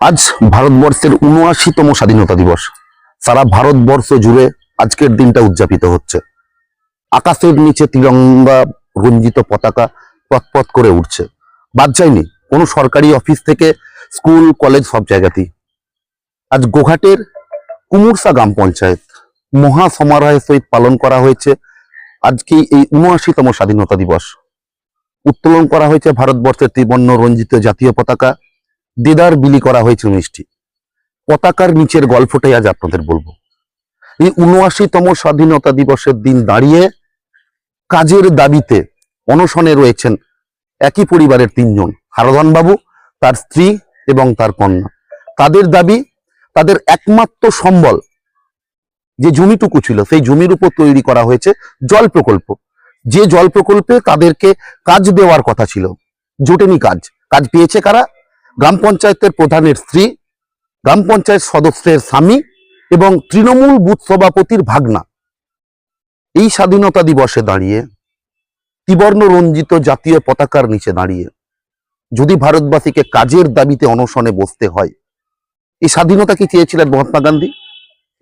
আজ ভারতবর্ষের উনআশিতম স্বাধীনতা দিবস। সারা ভারতবর্ষ জুড়ে আজকের দিনটা উদযাপিত হচ্ছে। আকাশের নিচে তিরঙ্গা রঞ্জিত পতাকা পথপথ করে উঠছে। বাদ যায়নি, কোনো সরকারি অফিস থেকে স্কুল, কলেজ সব জায়গাতেই। আজ গোঘাটের কুমুরসা গ্রাম পঞ্চায়েত মহা সমারোহের সহিত পালন করা হয়েছে আজকে এই উনআশিতম স্বাধীনতা দিবস। উত্তোলন করা হয়েছে ভারতবর্ষের ত্রিবর্ণ রঞ্জিত জাতীয় পতাকা। দেদার বিলি করা হয়েছে মিষ্টি পতাকার নিচের গল্পটাই আজ আপনাদের বলব। এই উনআশিতম স্বাধীনতা দিবসের দিন দাঁড়িয়ে কাজের দাবিতে অনশনে রয়েছেন একই পরিবারের তিনজন হারধন বাবু তার স্ত্রী এবং তার কন্যা। তাদের দাবি, তাদের একমাত্র সম্বল যে জমিটুকু ছিল, সেই জমির উপর তৈরি করা হয়েছে জল প্রকল্প। যে জল প্রকল্পে তাদেরকে কাজ দেওয়ার কথা ছিল। জোটেনি কাজ। কাজ পেয়েছে কারা? গ্রাম পঞ্চায়েতের প্রধানের স্ত্রী, গ্রাম পঞ্চায়েত সদস্যের স্বামী এবং তৃণমূল বুথ সভাপতির ভাগনা। এই স্বাধীনতা দিবসে দাঁড়িয়ে ত্রিবর্ণ রঞ্জিত জাতীয় পতাকার নিচে দাঁড়িয়ে, যদি ভারতবাসীকে কাজের দাবিতে অনশনে বসতে হয়, এই স্বাধীনতা কি চেয়েছিলেন মহাত্মা গান্ধী?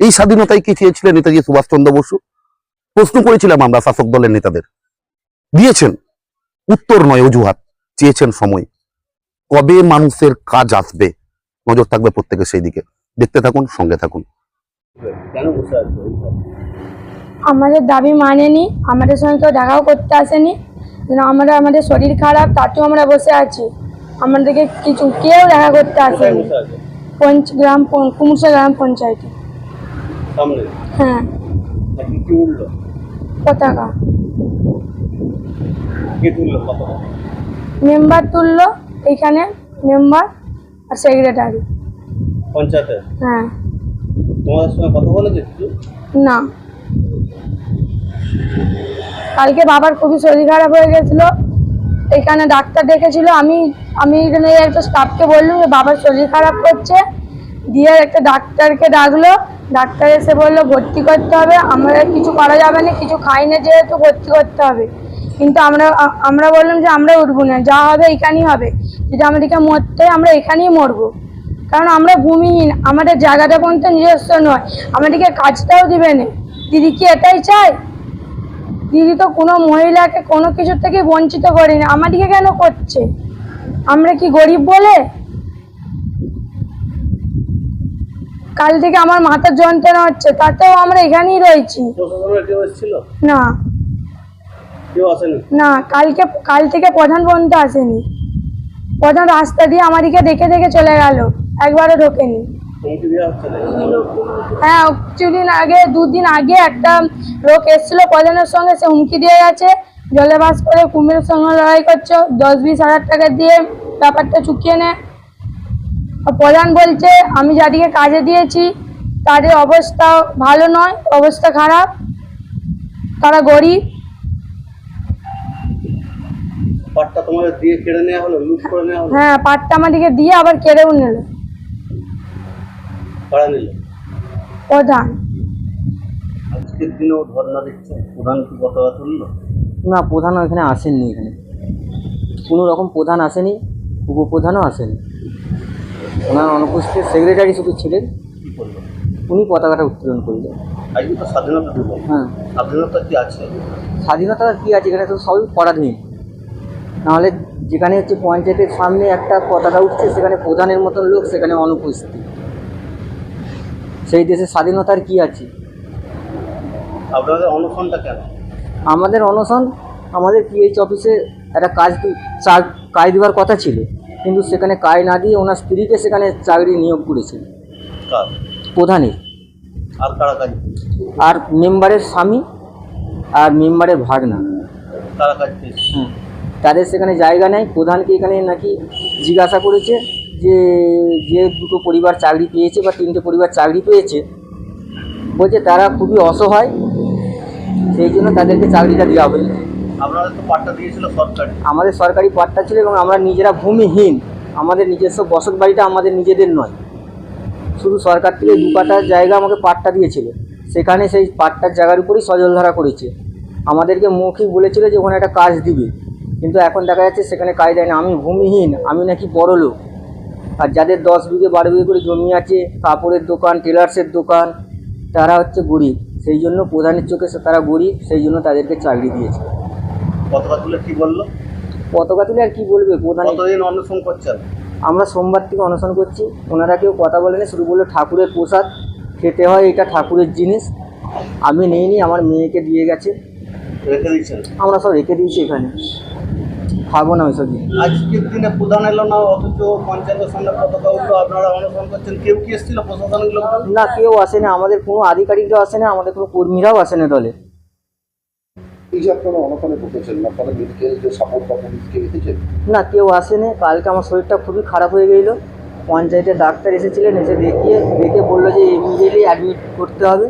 এই স্বাধীনতাই কি চেয়েছিলেন নেতাজি সুভাষচন্দ্র বসু? প্রশ্ন করেছিলাম আমরা শাসক দলের নেতাদের। দিয়েছেন। উত্তর নয় অজুহাত। চেয়েছেন সময়। কবে মানুষের কাজ আসবে? নজর থাকবে প্রত্যেকের সেই দিকে দেখতে থাকুন সঙ্গে থাকুন। আমাদের দাবি মানেনি। আমাদের সঙ্গে কেউ দেখাও করতে আসেনি। যেন আমরা আমাদের শরীর খারাপ তাতেও আমরা বসে আছি। আমাদেরকে কিছু কেউ দেখা করতে আসেনি। পঞ্চ গ্রাম কুমুরসা গ্রাম পঞ্চায়েতে। সামনে। হ্যাঁ। পতাকা মেম্বার তুললো এইখানে মেম্বার আর সেক্রেটারি পঞ্চায়েতে হ্যাঁ। তোমাদের সঙ্গে কথা বলেছে না। কালকে বাবার খুবই শরীর খারাপ হয়ে গেছিল এখানে ডাক্তার ডেকেছিল আমি আমি এখানে একটা স্টাফকে বললাম যে বাবার শরীর খারাপ করছে দিয়ে একটা ডাক্তারকে ডাকলো ডাক্তার এসে বলল, ভর্তি করতে হবে, আমরা কিছু করা যাবে না, কিছু খাই না যেহেতু ভর্তি করতে হবে। কিন্তু আমরা আমরা বললাম যে, আমরা উঠবো না, যা হবে এখানেই হবে। যদি আমাদেরকে মরতে আমরা এখানেই মরবো। কারণ আমরা ভূমিহীন, আমাদের জায়গাটা পর্যন্ত নিজস্ব নয়, আমাদেরকে কাজটাও দিবে না। দিদি কি এটাই চায়? দিদি তো কোনো মহিলাকে কোনো কিছুর থেকে বঞ্চিত করেনি, আমাদেরকে কেন করছে? আমরা কি গরিব বলে? কাল থেকে আমার মাথার যন্ত্রণা হচ্ছে তাতেও আমরা এখানেই রয়েছি। না। না কালকে কাল থেকে প্রধান পর্যন্ত আসেনি। প্রধান রাস্তা দিয়ে আমাদেরকে দেখে দেখে চলে গেল একবারও ঢোকেনি। হ্যাঁ কিছুদিন আগে দুদিন আগে একটা লোক এসেছিল প্রধানের সঙ্গে সে হুমকি দিয়ে গেছে। জলে বাস করে কুমিরের সঙ্গে লড়াই করছ দশ বিশ হাজার টাকা দিয়ে ব্যাপারটা চুকিয়ে নে। আর প্রধান বলছে আমি যাদিকে কাজে দিয়েছি তাদের অবস্থা ভালো নয় অবস্থা খারাপ তারা গরিব। পাটটা তোমাদের দিয়ে কেড়ে নেওয়া হলো লুট করে নেওয়া হলো? হ্যাঁ পাটটা আমাদেরকে দিয়ে আবার কেড়েও নিল। ভাড়া নিল? প্রধান। আজকের দিনেও ধর্ণা দিচ্ছে? প্রধান কি পতাকা তুললো? না প্রধান এখানে আসেননি এখানে। কোনো রকম প্রধান আসেনি উপপ্রধানও আসেনি। ওনার অনুপস্থিত সেক্রেটারি শুধু ছিলেন। উনি পতাকাটা উত্তোলন করলেন। আজকে তো স্বাধীনতা দিবস। হ্যাঁ। স্বাধীনতা কি আছে? স্বাধীনতা কী আছে? এখানে তো সবই পরাধীন। নাহলে যেখানে হচ্ছে পঞ্চায়েতের সামনে একটা পতাকা উঠছে সেখানে প্রধানের মতন লোক সেখানে অনুপস্থিত। সেই দেশে স্বাধীনতার কি আছে? আপনাদের অনশনটা কেন? আমাদের অনশন আমাদের পিএইচ অফিসে একটা কাজ কাজ দেওয়ার কথা ছিল। কিন্তু সেখানে কাজ না দিয়ে ওনার স্ত্রীকে সেখানে চাকরি নিয়োগ করেছিল কার? প্রধানের। আর কারা কাজ? আর মেম্বারের স্বামী আর মেম্বারের ভাগনা। কারা কাজ হুম। তাদের সেখানে জায়গা নেই। প্রধানকে এখানে নাকি জিজ্ঞাসা করেছে যে যে দুটো পরিবার চাকরি পেয়েছে বা তিনটে পরিবার চাকরি পেয়েছে বলছে তারা খুবই অসহায় সেই জন্য তাদেরকে চাকরিটা দেওয়া হয়নি আমাদের সরকারি পাট্টা ছিল এবং আমরা নিজেরা ভূমিহীন। আমাদের নিজস্ব বসত বাড়িটা আমাদের নিজেদের নয়। শুধু সরকার থেকে দু কাটার জায়গা আমাকে পাট্টা দিয়েছিল। সেখানে সেই পাট্টার জায়গার উপরেই সজলধারা করেছে। আমাদেরকে মৌখিক বলেছিল যে ওখানে একটা কাজ দিবে। কিন্তু এখন দেখা যাচ্ছে সেখানে কাজ দেয় না। আমি ভূমিহীন, আমি নাকি বড় লোক। আর যাদের দশ বিঘে, বারো বিঘে করে জমি আছে, কাপড়ের দোকান, টেলার্সের দোকান, তারা হচ্ছে গরিব। সেই জন্য প্রধানের চোখে তারা গরিব, সেই জন্য তাদেরকে চাকরি দিয়েছে। পতাকা তুলে কি বলল? পতাকা তুলে আর কি বলবে? প্রধান কতদিন অন্বেষণ করছেন আমরা সোমবার থেকে অনশন করছি। ওনারা কেউ কথা বলেনি শুধু বলল ঠাকুরের প্রসাদ খেতে হয় এটা ঠাকুরের জিনিস। আমি নিইনি আমার মেয়েকে দিয়ে গেছে। রেখে দিচ্ছেন আমরা সব রেখে দিয়েছি এখানে। খাব না ওইসব জিনিস আজকের দিনে প্রধান এলো না অথচ পঞ্চায়েতের সামনে পতাকা উঠল আপনারা অনশন করছেন। কেউ কি এসেছিল প্রশাসনিক লোক না কেউ আসে না আমাদের কোনো আধিকারিকরাও আসে না আমাদের কোনো কর্মীরাও আসে না দলে। না কেউ আসেনি। কালকে আমার শরীরটা খুবই খারাপ হয়ে গেল। পঞ্চায়েতের ডাক্তার এসেছিলেন, এসে দেখিয়ে, দেখে বলল যে ইমিডিয়েটলি অ্যাডমিট করতে হবে।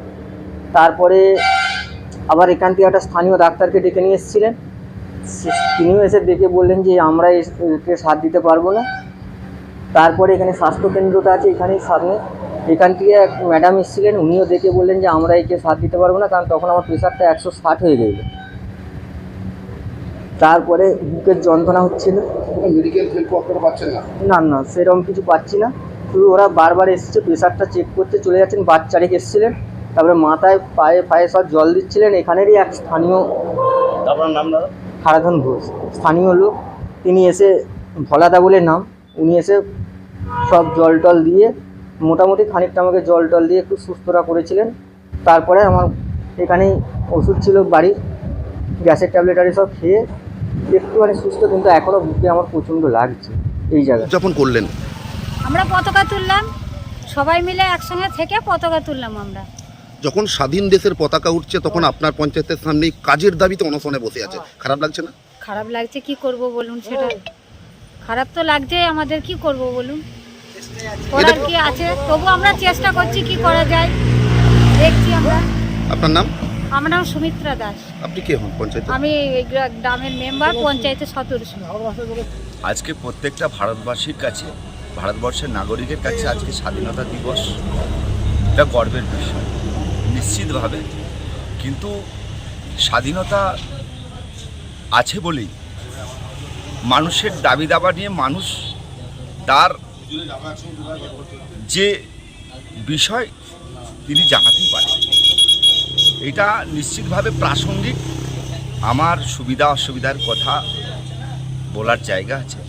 তারপরে আবার এখান থেকে একটা স্থানীয় ডাক্তারকে ডেকে নিয়ে এসেছিলেন। তিনিও এসে দেখে বললেন যে আমরা একে সাথ দিতে পারব না। তারপরে এখানে স্বাস্থ্যকেন্দ্রটা আছে এখানেই সামনে। এখান থেকে এক ম্যাডাম এসেছিলেন, উনিও দেখে বললেন যে আমরা একে সাথ দিতে পারব না, কারণ তখন আমার প্রেশারটা একশো ষাট হয়ে গেল। তারপরে বুকের যন্ত্রণা হচ্ছিল। মেডিকেল হেল্পও আপনারা পাচ্ছেন না? না না সেরকম কিছু পাচ্ছি না। শুধু ওরা বারবার এসছে প্রেশারটা চেক করতে চলে যাচ্ছেন বাচ্চা রেখে এসেছিলেন। তারপরে মাথায় পায়ে পায়ে সব জল দিচ্ছিলেন এখানেরই এক স্থানীয় আপনার নাম দাদা? হারাধন ঘোষ। স্থানীয় লোক তিনি এসে ভলাদা বলে নাম উনি এসে সব জল টল দিয়ে মোটামুটি খানিকটা আমাকে জল টল দিয়ে একটু সুস্থরা করেছিলেন। তারপরে আমার এখানেই ওষুধ ছিল বাড়ি গ্যাসের ট্যাবলেট আর সব খেয়ে একটুখানি সুস্থ কিন্তু এখনও বুকে আমার প্রচণ্ড লাগছে এই জায়গায় উদযাপন করলেন? আমরা পতাকা তুললাম সবাই মিলে একসঙ্গে থেকে পতাকা তুললাম আমরা। যখন স্বাধীন দেশের পতাকা উঠছে তখন আপনার পঞ্চায়েতের সামনেই কাজের দাবিতে অনশনে বসে আছে। খারাপ লাগছে না? খারাপ লাগছে কি করব বলুন সেটা? খারাপ তো লাগছে আমাদের কি করব বলুন? করার কি আছে? তবু আমরা চেষ্টা করছি কি করা যায়। দেখছি আমরা। আপনার নাম? আমার নাম সুমিত্রা দাস। আপনি কে হন পঞ্চায়েত আমি এই গ্রা- গ্রামের মেম্বার পঞ্চায়েতের সদস্য আজকে প্রত্যেকটা ভারতবাসীর কাছে ভারতবর্ষের নাগরিকের কাছে আজকে স্বাধীনতা দিবস এটা গর্বের বিষয় নিশ্চিতভাবে। কিন্তু স্বাধীনতা আছে বলেই মানুষের দাবি দাবা নিয়ে মানুষ তার যে বিষয় তিনি জানাতেই পারেন। এটা নিশ্চিতভাবে প্রাসঙ্গিক। আমার সুবিধা অসুবিধার কথা বলার জায়গা আছে।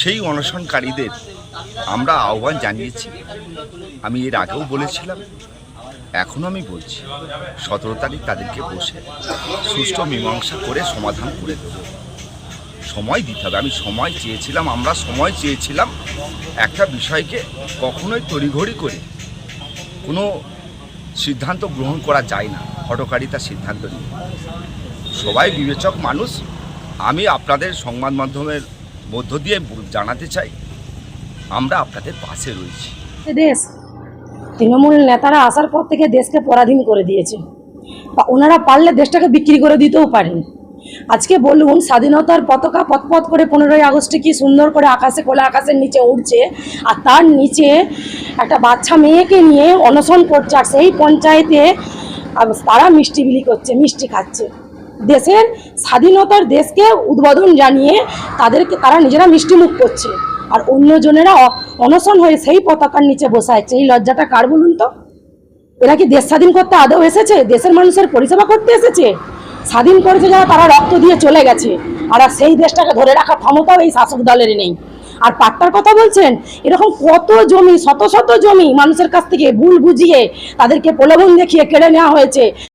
সেই অনশনকারীদের আমরা আহ্বান জানিয়েছি। আমি এর আগেও বলেছিলাম এখনও আমি বলছি, সতেরো তারিখ তাদেরকে বসে সুষ্ঠু মীমাংসা করে সমাধান করে দেব। সময় দিতে হবে। আমি সময় চেয়েছিলাম, আমরা সময় চেয়েছিলাম একটা বিষয়কে কখনোই তড়িঘড়ি করে কোনো সিদ্ধান্ত গ্রহণ করা যায় না। হটকারিতা সিদ্ধান্ত নিয়ে। সবাই বিবেচক মানুষ। আমি আপনাদের সংবাদ মাধ্যমের মধ্য দিয়ে জানাতে চাই, আমরা আপনাদের পাশে রয়েছি। দেশ, তৃণমূল নেতারা আসার পর থেকে দেশকে পরাধীন করে দিয়েছে। ওনারা পারলে দেশটাকে বিক্রি করে দিতেও পারেন। আজকে বলুন, স্বাধীনতার পতাকা পথপথ করে পনেরোই আগস্টে কি সুন্দর করে আকাশে খোলা আকাশের নিচে উঠছে আর তার নিচে একটা বাচ্চা মেয়েকে নিয়ে অনশন করছে, আর সেই পঞ্চায়েতে তারা মিষ্টি বিলি করছে, মিষ্টি খাচ্ছে। দেশের স্বাধীনতার দেশকে উদ্বোধন জানিয়ে তাদেরকে, তারা নিজেরা মিষ্টি মুখ করছে। আর অন্যজনেরা অনশন হয়ে সেই পতাকার নিচে বসে আছে। এই লজ্জাটা কার বলুন তো? এরা কি দেশ স্বাধীন করতে আদৌ এসেছে? দেশের মানুষের পরিষেবা করতে এসেছে? স্বাধীন করেছে যারা, তারা রক্ত দিয়ে চলে গেছে। আর সেই দেশটাকে ধরে রাখার ক্ষমতাও এই শাসক দলের নেই। আর পাট্টার কথা বলছেন, এরকম কত জমি, শত শত জমি মানুষের কাছ থেকে ভুল বুঝিয়ে তাদেরকে প্রলোভন দেখিয়ে কেড়ে নেওয়া হয়েছে।